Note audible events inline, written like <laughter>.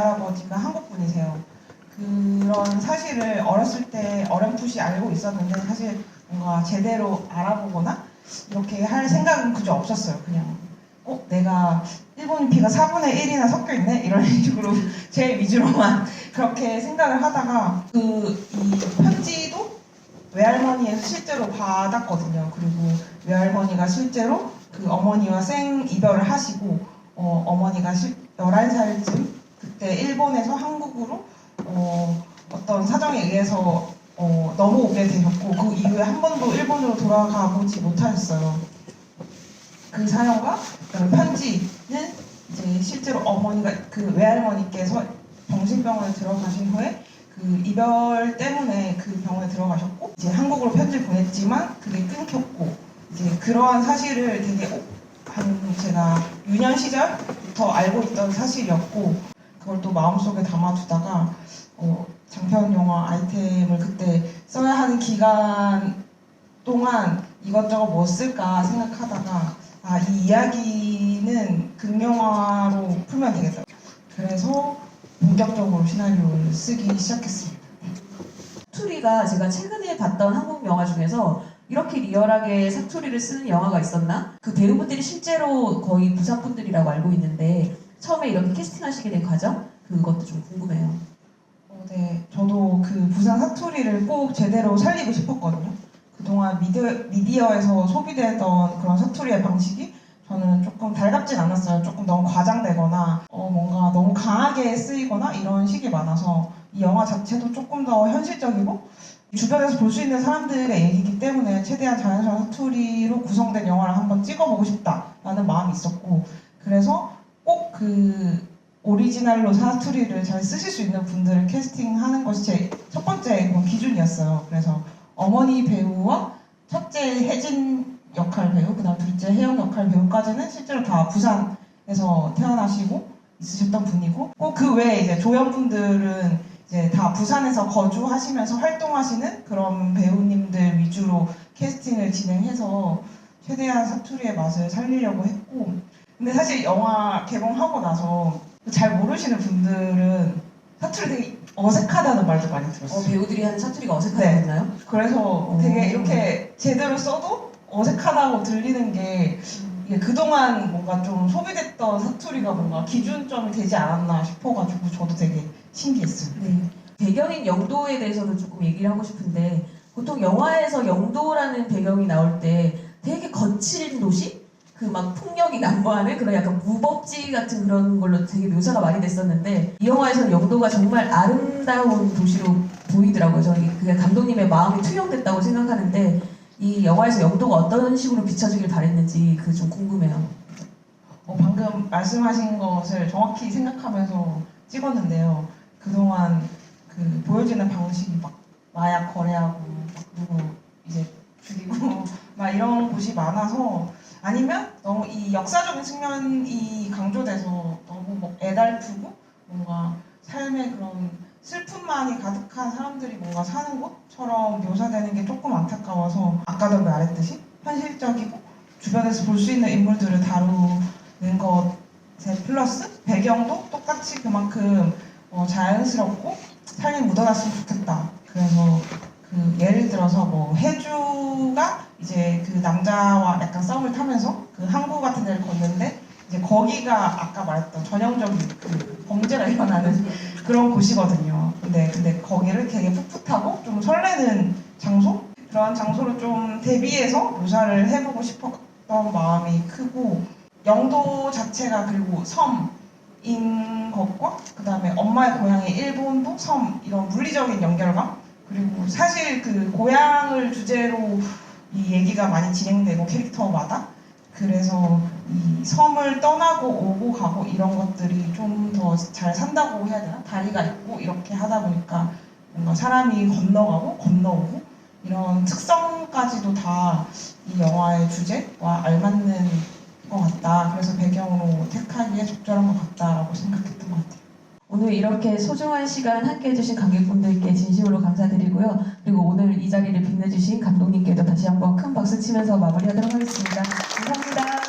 외할아버지가 한국 분이세요. 그런 사실을 어렸을 때 어렴풋이 알고 있었는데 사실 뭔가 제대로 알아보거나 이렇게 할 생각은 그저 없었어요. 그냥 어 내가 일본 피가 4분의 1이나 섞여 있네 이런 <laughs> 식으로 제 위주로만 <laughs> 그렇게 생각을 하다가 그 이 편지도 외할머니에서 실제로 받았거든요. 그리고 외할머니가 실제로 그 어머니와 생 이별을 하시고 어, 어머니가 실, 11살쯤 그때 일본에서 한국으로 어, 어떤 사정에 의해서 어, 넘어오게 되셨고 그 이후에 한 번도 일본으로 돌아가 보지 못하셨어요. 그 사연과 편지는 이제 실제로 어머니가 그 외할머니께서 정신병원에 들어가신 후에 그 이별 때문에 그 병원에 들어가셨고 이제 한국으로 편지를 보냈지만 그게 끊겼고 이제 그러한 사실을 되게 오- 한 제가 유년 시절부터 알고 있던 사실이었고 그걸 또 마음속에 담아두다가 어, 장편 영화 아이템을 그때 써야 하는 기간 동안 이것저것 뭐 쓸까 생각하다가 아 이 이야기는 극영화로 풀면 되겠다. 그래서 본격적으로 시나리오를 쓰기 시작했습니다. 사투리가 제가 최근에 봤던 한국 영화 중에서 이렇게 리얼하게 사투리를 쓰는 영화가 있었나? 그 배우분들이 실제로 거의 부산 분들이라고 알고 있는데 처음에 이렇게 캐스팅하시게 된 과정 그것도 좀 궁금해요. 어, 네, 저도 그 부산 사투리를 꼭 제대로 살리고 싶었거든요. 그동안 미디어, 미디어 에서 소비되던 그런 사투리의 방식이 저는 조금 달갑진 않았어요. 조금 너무 과장되거나 어, 뭔가 너무 강하게 쓰이거나 이런 식이 많아서 이 영화 자체도 조금 더 현실적이고 주변에서 볼 수 있는 사람들의 얘기이기 때문에 최대한 자연스러운 사투리로 구성된 영화를 한번 찍어보고 싶다라는 마음이 있었고 그래서 꼭 그 오리지널로 사투리를 잘 쓰실 수 있는 분들을 캐스팅하는 것이 제 첫 번째 기준이었어요. 그래서 어머니 배우와 첫째 혜진 역할 배우, 그다음 둘째 혜영 역할 배우까지는 실제로 다 부산에서 태어나시고 있으셨던 분이고 꼭 그 외에 이제 조연 분들은 이제 다 부산에서 거주하시면서 활동하시는 그런 배우님들 위주로 캐스팅을 진행해서 최대한 사투리의 맛을 살리려고 했고 근데 사실 영화 개봉하고 나서 잘 모르시는 분들은 사투리 되게 어색하다는 말도 많이 어, 들었어요. 배우들이 하는 사투리가 네. 어색하였나요? 그래서 되게 이렇게 제대로 써도 어색하다고 들리는 게 이게 그동안 뭔가 좀 소비됐던 사투리가 뭔가 기준점이 되지 않았나 싶어가지고 저도 되게 신기했어요. 네. 배경인 영도에 대해서도 조금 얘기를 하고 싶은데 보통 영화에서 영도라는 배경이 나올 때 되게 거칠은 도시? 그 막 폭력이 난무하는 그런 약간 무법지 같은 그런 걸로 되게 묘사가 많이 됐었는데 이 영화에서는 영도가 정말 아름다운 도시로 보이더라고요. 저는 그게 감독님의 마음이 투영됐다고 생각하는데 이 영화에서 영도가 어떤 식으로 비춰지길 바랬는지 그 좀 궁금해요. 어, 방금 말씀하신 것을 정확히 생각하면서 찍었는데요. 그동안 그 보여지는 방식이 막 마약 거래하고 막 누구 이제 죽이고 <laughs> 막 이런 곳이 많아서 아니면 너무 이 역사적인 측면이 강조돼서 너무 뭐 애달프고 뭔가 삶의 그런 슬픔만이 가득한 사람들이 뭔가 사는 곳처럼 묘사되는 게 조금 안타까워서 아까도 말했듯이 현실적이고 주변에서 볼 수 있는 인물들을 다루는 것에 플러스 배경도 똑같이 그만큼 어, 자연스럽고 삶이 묻어났으면 좋겠다. 그래서 그 예를 들어서 뭐 해주가 이제 그 남자와 약간 썸을 타면서 그 항구 같은 데를 걷는데 이제 거기가 아까 말했던 전형적인 그 범죄가 일어나는 <laughs> 그런 곳이거든요. 근데 근데 거기를 되게 풋풋하고 좀 설레는 장소 그런 장소를 좀 대비해서 묘사를 해보고 싶었던 마음이 크고 영도 자체가 그리고 섬인 것과 그 다음에 엄마의 고향이 일본도 섬 이런 물리적인 연결감 그리고 사실 그 고향을 주제로 이 얘기가 많이 진행되고 캐릭터마다 그래서 이 섬을 떠나고 오고 가고 이런 것들이 좀 더 잘 산다고 해야 되나 다리가 있고 이렇게 하다 보니까 뭔가 사람이 건너가고 건너오고 이런 특성까지도 다 이 영화의 주제와 알맞는 것 같다. 그래서 배경으로 택하기에 적절한 것 같다라고 생각했던 것 같아요. 오늘 이렇게 소중한 시간 함께 해주신 관객분들께 진심으로 감사드리고요. 그리고 오늘 이 자리를 빛내주신 감독님께도 다시 한번 큰 박수 치면서 마무리하도록 하겠습니다. 감사합니다.